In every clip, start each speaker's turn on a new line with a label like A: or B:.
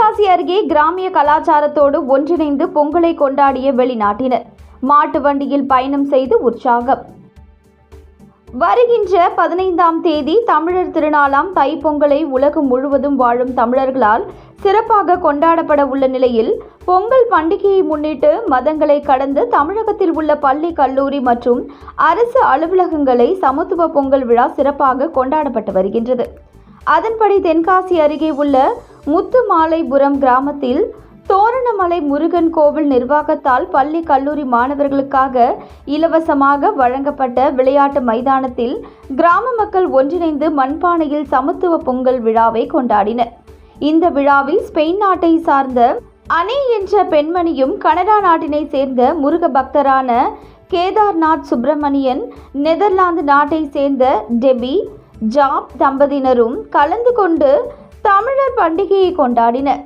A: தென்காசி அருகே கிராமிய கலாச்சாரத்தோடு ஒன்றிணைந்து பொங்கலை கொண்டாடிய வெளிநாட்டினர். மாட்டு வண்டியில் பயணம் செய்து உற்சாகம். வருகின்ற பதினைந்தாம் தேதி தமிழர் திருநாளாம் தைப்பொங்கலை உலகம் முழுவதும் வாழும் தமிழர்களால் சிறப்பாக கொண்டாடப்பட உள்ள நிலையில் பொங்கல் பண்டிகையை முன்னிட்டு மதங்களை கடந்து தமிழகத்தில் உள்ள பள்ளி கல்லூரி மற்றும் அரசு அலுவலகங்களை சமத்துவ பொங்கல் விழா சிறப்பாக கொண்டாடப்பட்டு வருகின்றது. அதன்படி தென்காசி அருகே உள்ள முத்துமாலைபுரம் கிராமத்தில் தோரணமலை முருகன் கோவில் நிர்வாகத்தால் பள்ளி கல்லூரி மாணவர்களுக்காக இலவசமாக வழங்கப்பட்ட விளையாட்டு மைதானத்தில் கிராம மக்கள் ஒன்றிணைந்து மண்பானையில் சமத்துவ பொங்கல் விழாவை கொண்டாடினர். இந்த விழாவில் ஸ்பெயின் நாட்டை சார்ந்த அனி என்ற பெண்மணியும் கனடா நாட்டினை சேர்ந்த முருக பக்தரான கேதார்நாத் சுப்பிரமணியன் நெதர்லாந்து நாட்டை சேர்ந்த டெபி ஜாப் தம்பதியினரும் கலந்து கொண்டு தமிழர் பண்டிகையை கொண்டாடினர்.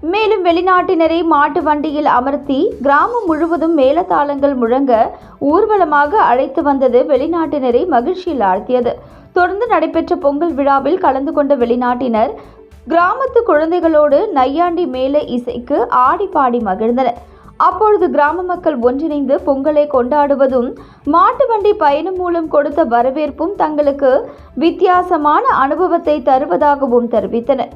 A: மேலும் வெளிநாட்டினரை மாட்டு வண்டியில் அமர்த்தி கிராமம் முழுவதும் மேலதாளங்கள் முழங்க ஊர்வலமாக அழைத்து வந்தது வெளிநாட்டினரை மகிழ்ச்சியில் ஆழ்த்தியது தொடர்ந்து நடைபெற்ற பொங்கல் விழாவில் கலந்து கொண்ட வெளிநாட்டினர் கிராமத்து குழந்தைகளோடு நையாண்டி மேல இசைக்கு ஆடி பாடி மகிழ்ந்தனர். அப்பொழுது கிராம மக்கள் ஒன்றிணைந்து பொங்கலை கொண்டாடுவதும் மாட்டு வண்டி பயணம் மூலம் கொடுத்த வரவேற்பும் தங்களுக்கு வித்தியாசமான அனுபவத்தை தருவதாகவும் தெரிவித்தனர்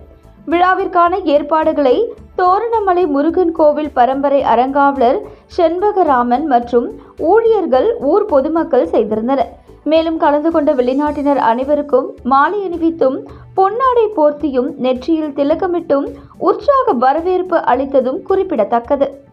A: விழாவிற்கான ஏற்பாடுகளை தோரணமலை முருகன் கோவில் பரம்பரை அறங்காவலர் செண்பகராமன் மற்றும் ஊழியர்கள் ஊர் பொதுமக்கள் செய்திருந்தனர். மேலும் கலந்து கொண்ட வெளிநாட்டினர் அனைவருக்கும் மாலை அணிவித்தும் பொன்னாடை போர்த்தியும் நெற்றியில் திலக்கமிட்டும் உற்சாக வரவேற்பு அளித்ததும் குறிப்பிடத்தக்கது.